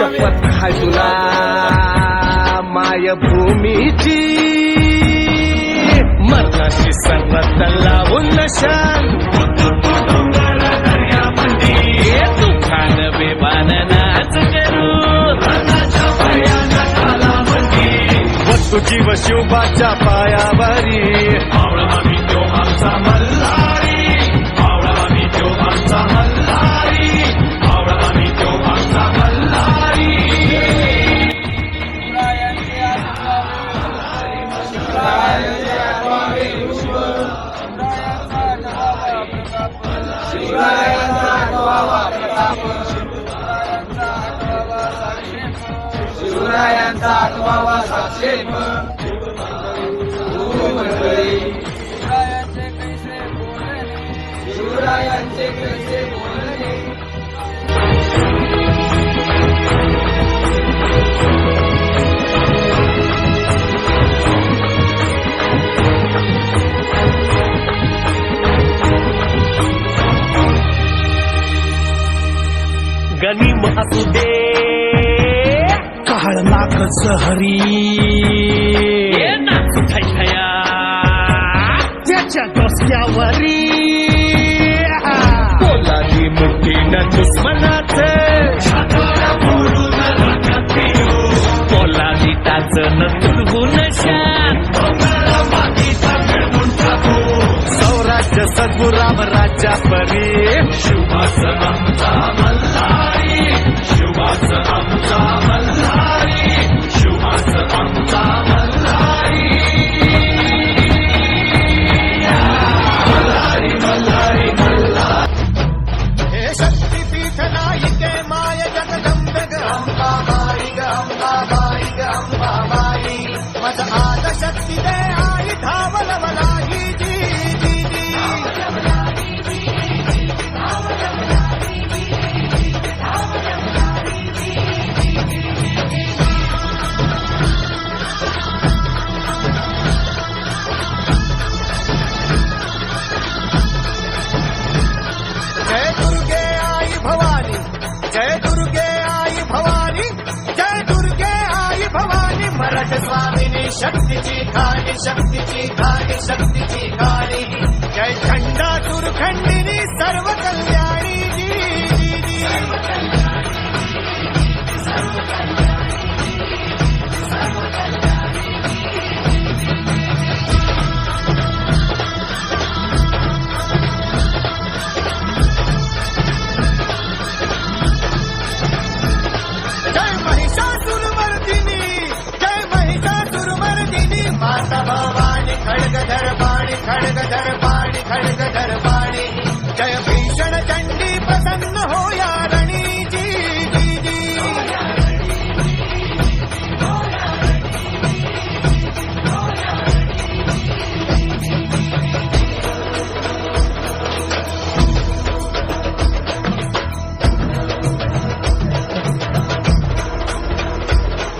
शपथ हाय तुला मायभूमीची. मरणाशी सर्वत लावून नशान ये तुफान बेबान नाच करू. वस्तू जीव शिवबाच्या पायावरी. शिवरायांचा आत्मावा साक्षी शिवरायांचे कैसे बोलणे. शिवरायांचे कैसे बोलणे. गनिम असू दे काळ नाक हरी त्याच्या डोसक्यावरी। पोलादी मुठीनं दुश्मनाच। पोलादी टाच न तुडवून सौराज्य सद्गुराम राज्या परी। शिवाचं शक्तीची खाणी शक्तीची खाणी शक्तीची खाणी. जय खंडा दुर्खंडिनी सर्व कल्याणी जी कल्याणी जी जय Keine